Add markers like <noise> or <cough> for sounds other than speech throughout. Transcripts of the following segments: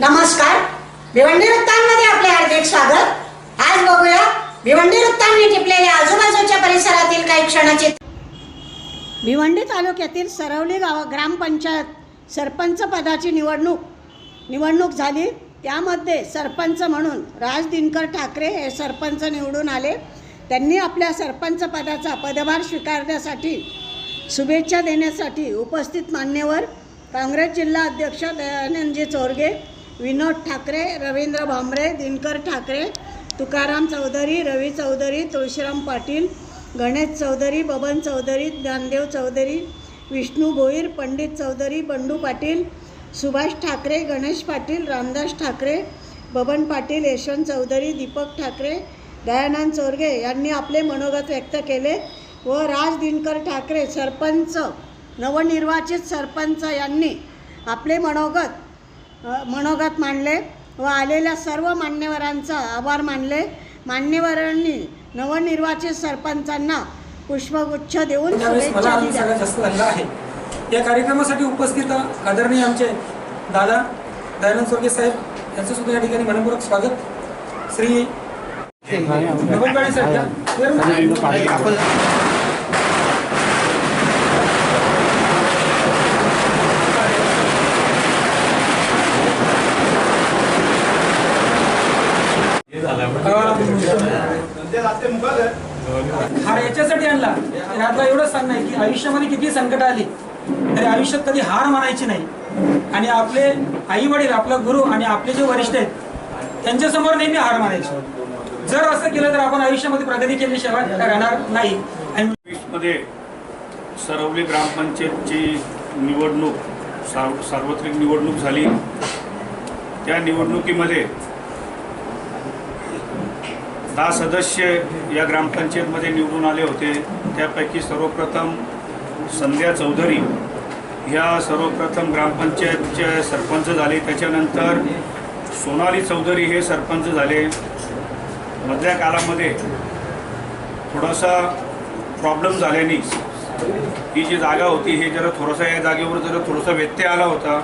नमस्कार. भिवंडी वृत्तांमध्ये आपले हार्दिक स्वागत. आज बघूया भिवंडी वृत्तांनी टिपलेल्या आजूबाजूच्या परिसरातील काही क्षणाचे भिवंडी तालुक्यातील सरवली गाव ग्रामपंचायत सरपंच पदाची निवडणूक. निवडणूक झाली. त्यामध्ये सरपंच म्हणून राज दिनकर ठाकरे हे सरपंच निवडून आले. त्यांनी आपल्या सरपंच पदाचा पदभार स्वीकारण्यासाठी शुभेच्छा देण्यासाठी उपस्थित मान्यवर काँग्रेस जिल्हा अध्यक्ष दयानंदजी चोरगे विनोद ठाकरे रवींद्र भांबरे दिनकर ठाकरे तुकाराम चौधरी रवी चौधरी तुळशीराम पाटील गणेश चौधरी बबन चौधरी ज्ञानदेव चौधरी विष्णू भोईर पंडित चौधरी बंडू पाटील सुभाष ठाकरे गणेश पाटील रामदास ठाकरे बबन पाटील यशवंत चौधरी दीपक ठाकरे दयानंद चोरगे यांनी आपले मनोगत व्यक्त केले व राज दिनकर ठाकरे सरपंच नवनिर्वाचित सरपंच यांनी आपले मनोगत मनोगत मांडले व आलेल्या सर्व मान्यवरांचा आभार मानले. मान्यवरांनी नवनिर्वाचित सरपंचांना पुष्पगुच्छ देऊन शुभेच्छा दिल्या. आहे. या कार्यक्रमासाठी उपस्थित आदरणीय आमचे दादा दयानंद स्वर्गीय साहेब यांचं सुद्धा या ठिकाणी मनपूर्वक स्वागत. श्री नवलबाई साहेब आपण हार याच्यासाठी आणला. तर एवढंच सांगणं आहे की आयुष्यामध्ये किती संकट आली तरी आयुष्यात कधी हार मानायची नाही. आणि आपले आई वडील आपला गुरु आणि आपले जे वरिष्ठ आहेत त्यांच्यासमोर नेहमी हार मानायची. जर असं केलं तर आपण आयुष्यामध्ये प्रगती केल्याशिवाय राहणार नाही. मध्ये सरवली ग्रामपंचायतची निवडणूक सार्वत्रिक निवडणूक झाली. त्या निवडणुकीमध्ये दहा सदस्य या ग्रामपंचायतमध्ये निवडून आले होते. त्यापैकी सर्वप्रथम संध्या चौधरी ह्या सर्वप्रथम ग्रामपंचायतचे सरपंच झाले. त्याच्यानंतर सोनाली चौधरी हे सरपंच झाले. मधल्या काळामध्ये थोडासा प्रॉब्लेम झाल्याने ही जी जागा होती हे जरा थोडासा या जागेवर जरा थोडासा व्यत्यय आला होता.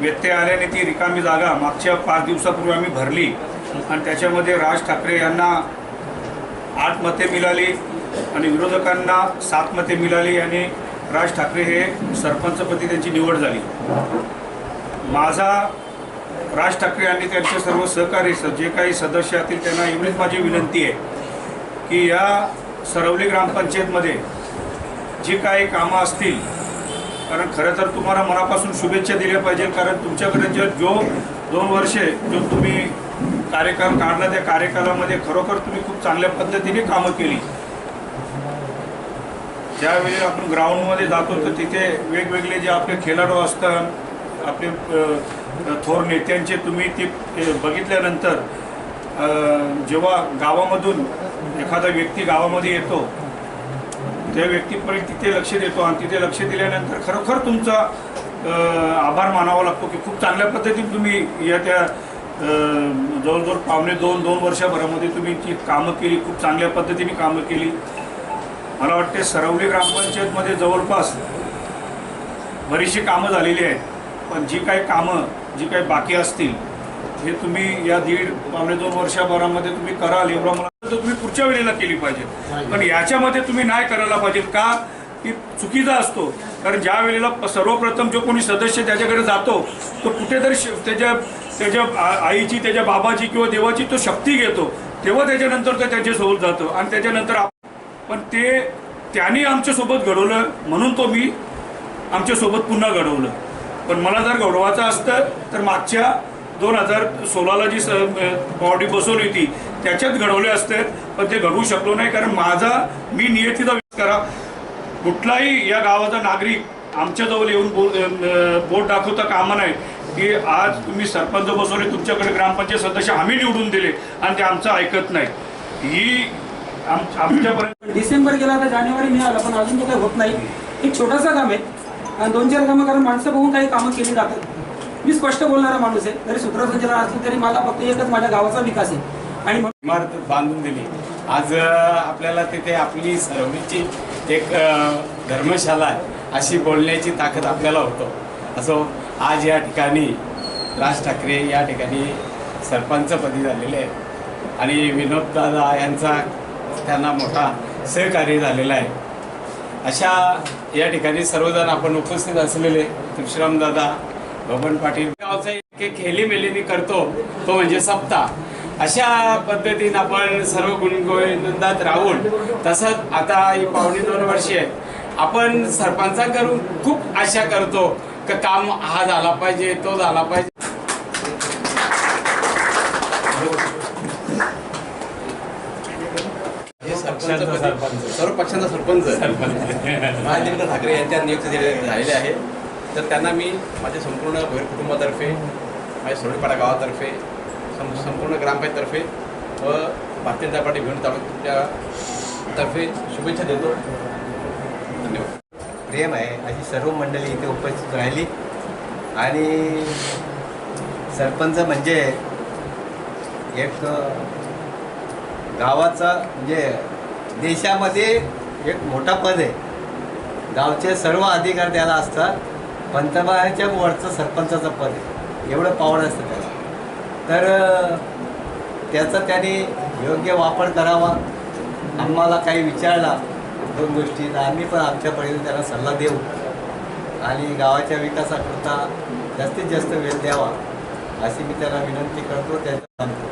व्यत्यय आल्याने ती रिकामी जागा मागच्या पाच दिवसापूर्वी आम्ही भरली. आणि त्याच्यामध्ये राज ठाकरे यांना आठ मते मिळाली आणि विरोधकांना सात मते मिळाली आणि राज ठाकरे हे सरपंचपदी त्यांची निवड झाली. माझा राज ठाकरे आणि त्यांचे सर्व सहकारी स- जे काही सदस्य असतील त्यांना एवढीच माझी विनंती आहे की या सरवली ग्रामपंचायतमध्ये जी काही कामं असतील कारण खरं तर तुम्हाला मनापासून शुभेच्छा दिल्या पाहिजे कारण तुमच्याकडे जे जो दोन वर्षे जो तुम्ही कार्यकाल काढला त्या कार्यकालामध्ये खरोखर तुम्ही खूप चांगल्या पद्धतीने कामं केली. ज्यावेळी आपण ग्राउंडमध्ये जातो तर तिथे वेगवेगळे जे आपले खेळाडू असतात आपले थोर नेत्यांचे तुम्ही ते बघितल्यानंतर जेव्हा गावामधून एखादा व्यक्ती गावामध्ये येतो त्या व्यक्तीपर्यंत तिथे लक्ष देतो आणि तिथे लक्ष दिल्यानंतर खरोखर तुमचा आभार मानावा लागतो की खूप चांगल्या पद्धतीने तुम्ही या त्या जवळजवळ पावणे दोन दोन वर्षाभरामध्ये तुम्ही ती कामं केली खूप चांगल्या पद्धतीने कामं केली. मला वाटते सरवली ग्रामपंचायतमध्ये जवळपास बरीचशी कामं झालेली आहेत पण जी काही कामं जी काही बाकी असतील हे तुम्ही या दीड पावणे दोन वर्षाभरामध्ये तुम्ही कराल एवढं मला तुम्ही पुढच्या वेळेला केली पाहिजे. पण याच्यामध्ये तुम्ही नाही करायला पाहिजे का? की चुकीचा असतो. कारण ज्या वेळेला सर्वप्रथम जो कोणी सदस्य त्याच्याकडे जातो तो कुठेतरी श- त्याच्या त्याच्या आईची त्याच्या बाबाची किंवा देवाची तो शक्ती घेतो. तेव्हा त्याच्यानंतर तो त्याच्यासोबत जातो. आणि त्याच्यानंतर पण ते त्यांनी आमच्यासोबत घडवलं म्हणून तो मी आमच्यासोबत पुन्हा घडवलं. पण मला जर घडवायचं असतं तर मागच्या दोन हजार सोळाला जी स बॉडी बसवली होती त्याच्यात घडवले असते पण ते घडवू शकलो नाही कारण माझा मी नियतीचा विचार करा. कुठलाही या गावाचा नागरिक आमच्याजवळ येऊन बो बोट दाखवता कामा नाही की आज तुम्ही सरपंच बसवले तुमच्याकडे ग्रामपंचायत सदस्य आम्ही निवडून दिले आणि ते आमचं ऐकत नाही. ही आम आमच्यापर्यंत <clears throat> डिसेंबर गेला आता जानेवारी मिळाला पण अजून तो काही होत नाही. एक छोटासा काम आहे. आणि दोन चार कामं कारण माणसं बघून काही कामं केली जातात. मी स्पष्ट बोलणारा माणूस आहे. जरी सूत्रसंचालन असलं तरी मला फक्त एकच माझ्या गावाचा विकास आहे. आणि म्हणून इमारत बांधून दिली. आज आपल्याला तिथे आपली सर्वची एक धर्मशाला आहे. अशी बोलण्याची ताकद आपल्याला होतो. असो आज या ठिकाणी राज ठाकरे या ठिकाणी सरपंचपदी झालेले आहेत. आणि विनोददादा यांचा त्यांना मोठा सहकार्य झालेला आहे. अशा या ठिकाणी सर्वजण आपण उपस्थित असलेले तुळशीराम दादा बबन पाटील गावचा एक एक हेलीमेलीनी करतो तो म्हणजे सप्ताह. अशा पद्धतीने आपण सर्व गुणगोविंदात राहून तसंच आता ही पावणे दोन वर्षे आपण सरपंचाकडून खूप आशा करतो का काम हा झाला पाहिजे तो झाला पाहिजे. सरपंच सर्व पक्षांचा सरपंच राजेंद्र ठाकरे यांच्या नियुक्ती दिले- झालेले आहे तर त्यांना मी माझ्या संपूर्ण भोईर कुटुंबातर्फे माझ्या सोडीपाडा गावातर्फे सं संपूर्ण ग्रामपंचायतर्फे व भारतीय जनता पार्टी भिवंडी तालुक्याच्या तर्फे शुभेच्छा देतो. धन्यवाद. प्रेम आहे. अशी सर्व मंडळी इथे उपस्थित राहिली. आणि सरपंच म्हणजे एक गावाचा म्हणजे देशामध्ये एक मोठा पद आहे. गावचे सर्व अधिकार त्याला असतात. पंतप्रधानाच्या वरचं सरपंचाचं पद आहे. एवढं पावड असतं त्याला. तर त्याचा त्याने योग्य वापर करावा. आम्हाला काही विचारला दोन गोष्टी. तर आम्ही पण आमच्या परीने त्याला सल्ला देऊ. आणि गावाच्या विकासाकरता जास्तीत जास्त वेळ द्यावा अशी मी त्याला विनंती करतो. त्याच्या सांगतो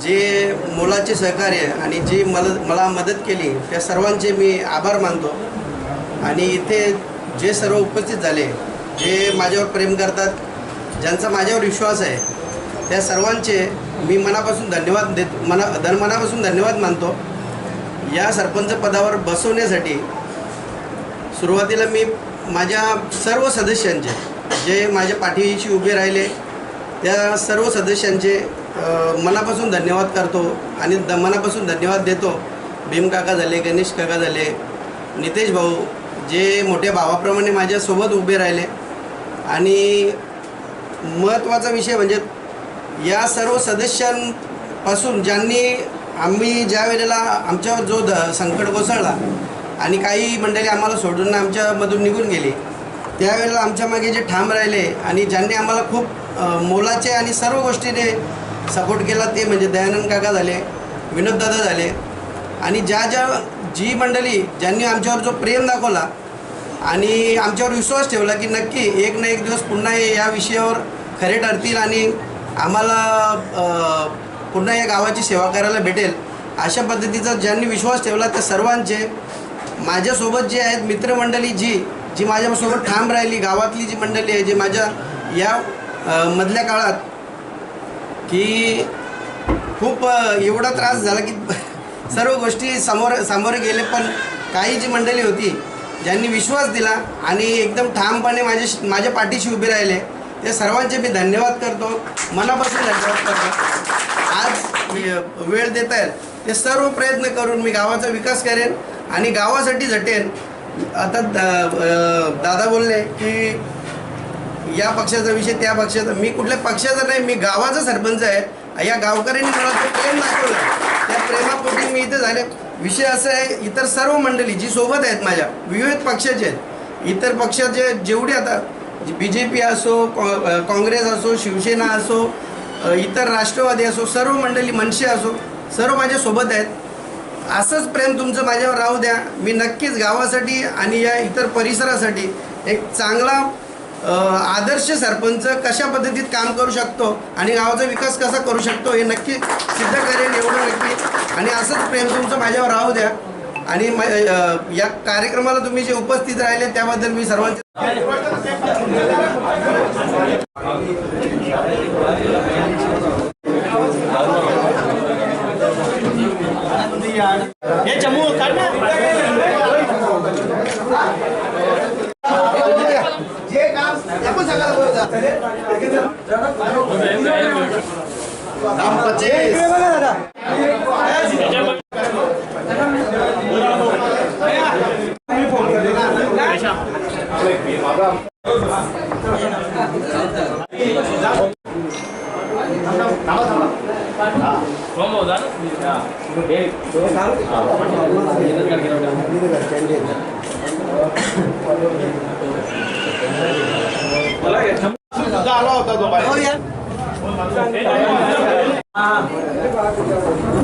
जे मुलाचे सहकार्य आणि जी मदत मला मदत केली त्या सर्वांचे मी आभार मानतो. आणि इथे जे सर्व उपस्थित झाले जे माझ्यावर प्रेम करतात ज्यांचा माझ्यावर विश्वास आहे त्या सर्वांचे मी मनापासून धन्यवाद देत मना दर मनापासून धन्यवाद मानतो. या सरपंच पदावर बसवण्यासाठी सुरुवातीला मी माझ्या सर्व सदस्यांचे जे माझ्या पाठीशी उभे राहिले त्या सर्व सदस्यांचे मनापासून धन्यवाद करतो आणि द मनापासून धन्यवाद देतो. भीम काका झाले गणेश काका झाले नितेश भाऊ जे मोठ्या भावाप्रमाणे माझ्यासोबत उभे राहिले आणि महत्त्वाचा विषय म्हणजे या सर्व सदस्यांपासून ज्यांनी आम्ही ज्या वेळेला आमच्यावर जो द संकट कोसळला आणि काही मंडळी आम्हाला सोडून आमच्यामधून निघून गेली त्यावेळेला आमच्या मागे जे ठाम राहिले आणि ज्यांनी आम्हाला खूप मोलाचे आणि सर्व गोष्टीने सपोर्ट केला ते म्हणजे दयानंद काका झाले विनोददादा झाले. आणि ज्या ज्या जी मंडळी ज्यांनी आमच्यावर जो प्रेम दाखवला आणि आमच्यावर विश्वास ठेवला की नक्की एक ना एक दिवस पुन्हा हे या विषयावर खरे ठरतील आणि आम्हाला पुन्हा या गावाची सेवा करायला भेटेल. अशा पद्धतीचा ज्यांनी विश्वास ठेवला त्या सर्वांचे माझ्यासोबत जे आहेत मित्रमंडळी जी जी माझ्यासोबत ठाम राहिली गावातली जी मंडळी आहे जी माझ्या या मधल्या काळात की खूप एवढा त्रास झाला की <laughs> सर्व गोष्टी समोर सामोरे गेले पण काही जी मंडळी होती ज्यांनी विश्वास दिला आणि एकदम ठामपणे माझे माझ्या पाठीशी उभे राहिले ते सर्वांचे मी धन्यवाद करतो. मनापासून धन्यवाद करतो. आज मी- वेळ देत आहेत ते सर्व प्रयत्न करून मी गावाचा विकास करेन आणि गावासाठी झटेन. आता द- दादा बोलले की या पक्षाचा विषय त्या पक्षाचा. मी कुठल्या पक्षाचा नाही मी गावाचा सरपंच आहे. या गावकऱ्यांनी मला तो प्रेम दाखवलं. त्या प्रेमापोटी मी इथे झाले. विषय असा आहे इतर सर्व मंडळी जी सोबत आहेत माझ्या विविध पक्षाचे आहेत इतर पक्षाचे जेवढे आता बी जे पी असो कॉ- काँग्रेस असो शिवसेना असो इतर राष्ट्रवादी असो सर्व मंडळी मनसे असो सर्व माझ्या सोबत आहेत. असंच प्रेम तुमचं माझ्यावर राहू द्या. मी नक्कीच गावासाठी आणि या इतर परिसरासाठी एक चांगला आदर्श सरपंच कशा पद्धतीत काम करू शकतो आणि गावाचा विकास कसा करू शकतो हे नक्की सिद्ध करेल एवढं नक्की. आणि असंच प्रेम तुमचं माझ्यावर राहू द्या. आणि या कार्यक्रमाला तुम्ही जे उपस्थित राहिले त्याबद्दल मी सर्वांचे Нам подчесть. Hãy subscribe cho kênh Ghiền Mì Gõ Để không bỏ lỡ những video hấp dẫn ああ。